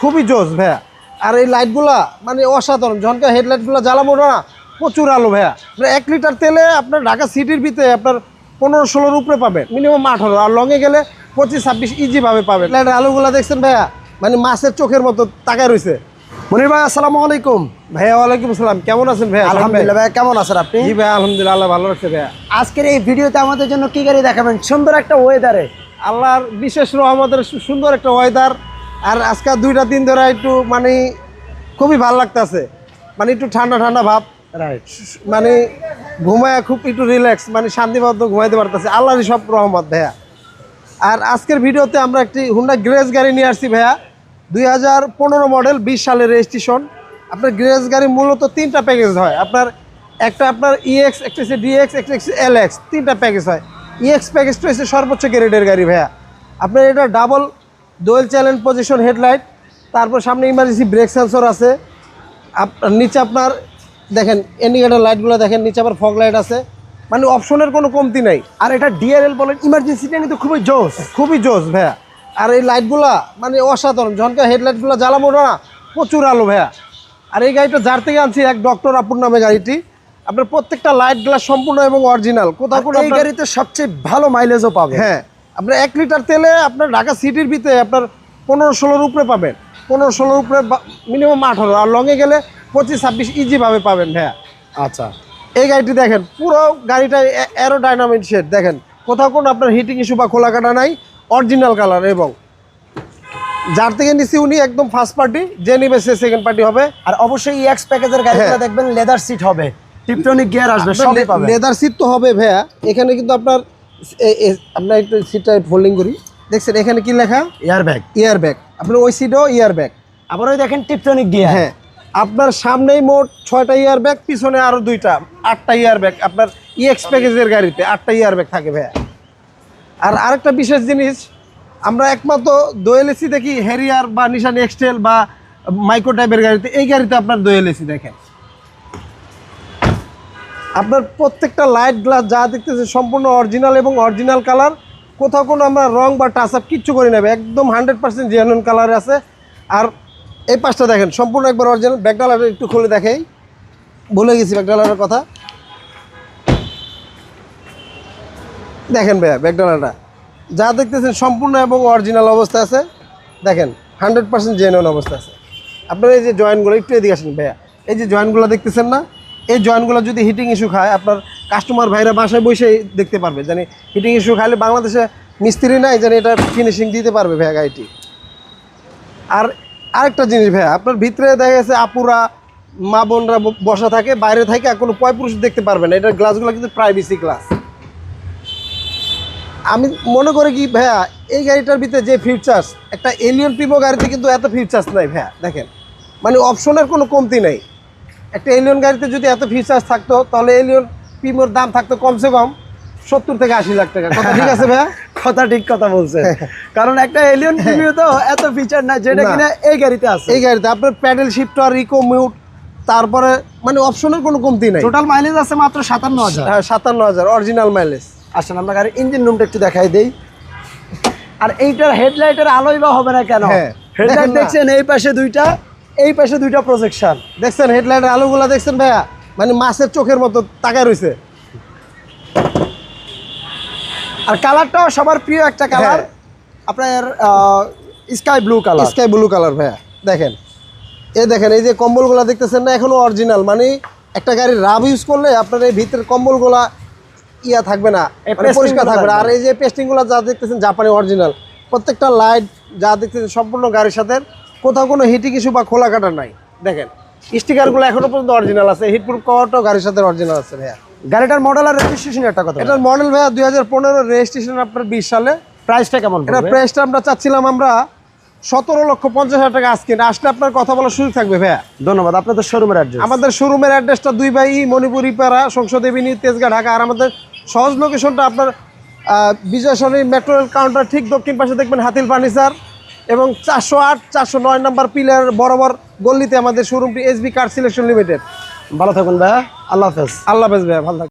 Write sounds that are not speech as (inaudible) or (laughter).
খুবই জোস ভাইয়া। আর এই লাইটগুলা মানে অসাধারণ। যখনকার হেডলাইটগুলো জ্বালাবো না প্রচুর আলো ভাইয়া। এক লিটার তেলে আপনার ঢাকা সিটির ভিতরে আপনার পনেরো ষোলোর উপরে পাবেন মিনিমাম আঠারো। আর লঙে গেলে পঁচিশ ছাব্বিশ ইজিভাবে পাবেন। লাইটের আলোগুলো দেখছেন ভাইয়া? মানে মাছের চোখের মতো তাকায় রয়েছে। মনির ভাই আসসালামু আলাইকুম। ভাইয়া ওয়ালাইকুম আসসালাম। কেমন আছেন ভাইয়া? আলহামদুলিল্লাহ ভাই কেমন আছেন আপনি? জি ভাইয়া আলহামদুলিল্লাহ আল্লাহ ভালো রাখছে ভাইয়া। আজকের এই ভিডিওতে আমাদের জন্য কি গাড়ি দেখাবেন? সুন্দর একটা ওয়েদারে আল্লাহর বিশেষ রহমতের সুন্দর একটা ওয়েদার আর আজকাল দুইটা দিন ধরে একটু মানে খুবই ভালো লাগতেছে। মানে একটু ঠান্ডা ঠান্ডা ভাব। রাইট মানে ঘুমায় খুব একটু রিল্যাক্স মানে শান্তিমতো ঘুমাইতে পারতেছে। আল্লাহরই সব রহমত ভাইয়া। আর আজকের ভিডিওতে আমরা একটি হুন্ডা গ্রেস গাড়ি নিয়ে আসছি ভাইয়া। দুই হাজার পনেরো মডেল বিশ সালের রেজিস্ট্রেশন আপনার গ্রেস গাড়ি মূলত তিনটা প্যাকেজ হয়। আপনার একটা আপনার ইএক্স একটা হচ্ছে ডিএক্স একটা হচ্ছে এলএক্স তিনটা প্যাকেজ হয়। ইএক্স প্যাকেজটা হচ্ছে সর্বোচ্চ গ্রেডের গাড়ি ভাইয়া। আপনার এটা ডাবল দোয়েল চ্যালেঞ্জ পজিশন হেডলাইট তারপর সামনে ইমার্জেন্সি ব্রেক সেন্সর আছে। আপনার নিচে আপনার দেখেন ইন্ডিকেটার লাইটগুলো দেখেন নিচে আবার ফগ লাইট আছে। মানে অপশনের কোনো কমতি নাই। আর এটা ডিআরএল বলেন ইমার্জেন্সিটা কিন্তু খুবই জোস খুবই জোস ভাইয়া। আর এই লাইটগুলা মানে অসাধারণ যখনকার হেডলাইটগুলো জ্বালাবো না প্রচুর আলো ভাইয়া। আর এই গাড়িটা যার থেকে আনছি এক ডক্টর আপুর নামে গাড়িটি। আপনার প্রত্যেকটা লাইটগুলো সম্পূর্ণ এবং অরিজিনাল কোথাও কোনো এই গাড়িতে সবচেয়ে ভালো মাইলেজও পাবে হ্যাঁ। আপনার এক লিটার তেলে আপনার ঢাকা সিটির ভিতরে আপনার পনেরো ষোলোর উপরে পাবেন। পনেরো ষোলোর উপরে মিনিমাম আঠারো। আর লঙে গেলে পঁচিশ ছাব্বিশ ইজিভাবে পাবেন ভাইয়া। আচ্ছা। এই গাড়িটি দেখেন পুরো গাড়িটা অ্যারো ডাইনামিক শেড দেখেন কোথাও কোনো আপনার হিটিং ইস্যু বা খোলা কাটা নাই অরিজিনাল কালার এবং যার থেকে নিছি উনি একদম ফার্স্ট পার্টি যে নিবে সে সেকেন্ড পার্টি হবে। আর অবশ্যই ইএক্স প্যাকেজের গাড়িগুলো হ্যাঁ। দেখবেন লেদার সিট হবে। টিপটনিক গিয়ার আসবে সবই পাবেন। লেদার সিট তো হবে ভাইয়া। এখানে কিন্তু আপনার আপনার একটু সিটটা ফোল্ডিং করি। দেখছেন এখানে কি লেখা? এয়ার ব্যাগ ইয়ার ব্যাগ আপনার ওই সিটও ইয়ার ব্যাগ আবার ওই দেখেন টিপটনিক গিয়ার হ্যাঁ। আপনার সামনেই মোট ছয়টা ইয়ার ব্যাগ পিছনে আরও দুইটা আটটা ইয়ার ব্যাগ আপনার ইএক্স প্যাকেজের গাড়িতে আটটা ইয়ার ব্যাগ থাকে ভাইয়া। আর আরেকটা বিশেষ জিনিস আমরা একমাত্র দোয়েল এসি দেখি হেরিয়ার বা নিশান এক্সটেল বা মাইক্রো টাইপের গাড়িতে এই গাড়িতে আপনার দোয়েল এসি দেখেন। আপনার প্রত্যেকটা লাইট গ্লাস যা দেখতেছে সম্পূর্ণ অরিজিনাল এবং অরিজিনাল কালার কোথাও কোনো আমরা রং বা টাচ আপ কিচ্ছু করে নেবে একদম হান্ড্রেড পার্সেন্ট জেনুইন কালার আছে। আর এই পাশটা দেখেন, সম্পূর্ণ একবার অরিজিনাল ব্যাকডালার একটু খুলে দেখেই। ভুলে গেছি ব্যাকডালারের কথা। দেখেন ভাইয়া, ব্যাকডালারটা। যা দেখতেছেন সম্পূর্ণ এবং অরিজিনাল অবস্থা আছে। দেখেন হান্ড্রেড পার্সেন্ট জেনুইন অবস্থা আছে। আপনার এই যে জয়েন্টগুলো একটু এদিকে আসেন ভাইয়া। এই যে জয়েন্টগুলো দেখতেছেন না এই জয়েন্টগুলো যদি হিটিং ইস্যু খায়, আপনার কাস্টমার ভাইরা বাসায় বসে দেখতে পারবে, জানি হিটিং ইস্যু খাইলে বাংলাদেশে মিস্ত্রি নাই, জানি এটা ফিনিশিং দিতে পারবে ভাইয়া গাড়িটি। আর আরেকটা জিনিস ভাইয়া, আপনার ভিতরে দেখা গেছে আপুরা, মা বোনরা বসা থাকে, বাইরে থাকে, আর কোনো পয় পুরুষ দেখতে পারবে না, এটার গ্লাসগুলো কিন্তু প্রাইভেসি গ্লাস আমি মনে করি কি ভাইয়া, এই গাড়িটার ভিতরে যে ফিউচার্স একটা এলিয়ন প্রিমো গাড়িতে কিন্তু এত ফিউচার্স নাই ভাইয়া, দেখেন। মানে অপশনের কোনো কমতি নেই। একটা এলিয়ন গাড়িতে যদি এত ফিউচার্স থাকতো তাহলে এলিয়ন প্রিমোর দাম থাকতো কমসে কম সত্তর থেকে আশি লাখ টাকা। কথা ঠিক আছে ভাইয়া? (laughs) কথা ঠিক কথা বলছে (laughs) কারণ একটা এলিয়ন প্রিমিও তো এত ফিচার না যেটা কিনা এই গাড়িতে আছে। এই গাড়িতে আপনার প্যাডেল শিফটার ইকো মিউট তারপরে মানে অপশনের কোনো কমতি নাই। টোটাল মাইলেজ আছে মাত্র সাতান্ন হাজার। হ্যাঁ সাতান্ন হাজার অরিজিনাল মাইলেজ আসেন আমরা গাড়ির ইঞ্জিন রুমটা একটু দেখাই দেই। আর এইটার হেডলাইটের আলোই বা হবে না কেন? হ্যাঁ, হেডলাইট (laughs) দেখছেন এই পাশে দুইটা এই পাশে দুইটা প্রজেকশন দেখছেন হেডলাইটের আলোগুলো দেখছেন ভাইয়া? মানে মাছের চোখের মতো তাকায় রয়েছে আর কালারটাও সবার প্রিয় একটা কালার হ্যাঁ। আপনার sky blue colour sky blue colour ভাইয়া। দেখেন। এই দেখেন এই যে কম্বলগুলো দেখতেছেন না এখনও অরিজিনাল মানে একটা গাড়ির রাব ইউজ করলে আপনার এই ভিতরের কম্বলগুলা ইয়া থাকবে না মানে পরিষ্কার থাকবে না। আর এই যে পেস্টিংগুলো যা দেখতেছেন জাপানি অরিজিনাল প্রত্যেকটা লাইট যা দেখতেছেন সম্পূর্ণ গাড়ির সাথে কোথাও কোনো হিটিং ইস্যু বা খোলা কাটা নাই। দেখেন স্টিকারগুলো এখনও পর্যন্ত অরিজিনাল আছে হিটপ্রুফ কভারটাও গাড়ির সাথে অরিজিনাল আছে ভাইয়া। গাড়িটার মডেল আর রেজিস্ট্রেশন একটা কথা এটার মডেল ভাইয়া দুই হাজার পনেরো রেজিস্ট্রেশন আপনার বিশ সালে। প্রাইসটা কেমন এটা পড়বে? প্রাইসটা আমরা চাচ্ছিলাম আমরা সতেরো লক্ষ পঞ্চাশ হাজার টাকা আজকে। আসলে আপনার কথা বলার সুযোগ থাকবে ভাইয়া। ধন্যবাদ আপনাদের শোরুমের অ্যাড্রেস আমাদের শোরুমের অ্যাড্রেসটা দুই বাই মণিপুর ইপাড়া সংসদেবিনী তেজগাঁ ঢাকা। আর আমাদের সহজ লোকেশনটা আপনার Bijoy Sarani metro rail counter ঠিক দক্ষিণ পাশে দেখবেন হাতিল ফার্নিচার এবং চারশো আট চারশো নয় নম্বর পিলার বরাবর গল্লিতে আমাদের শোরুমটি এসবি কার সিলেকশন লিমিটেড ভালো থাকুন ভাইয়া। আল্লাহ হাফেজ। আল্লাহ হাফেজ ভাইয়া ভালো।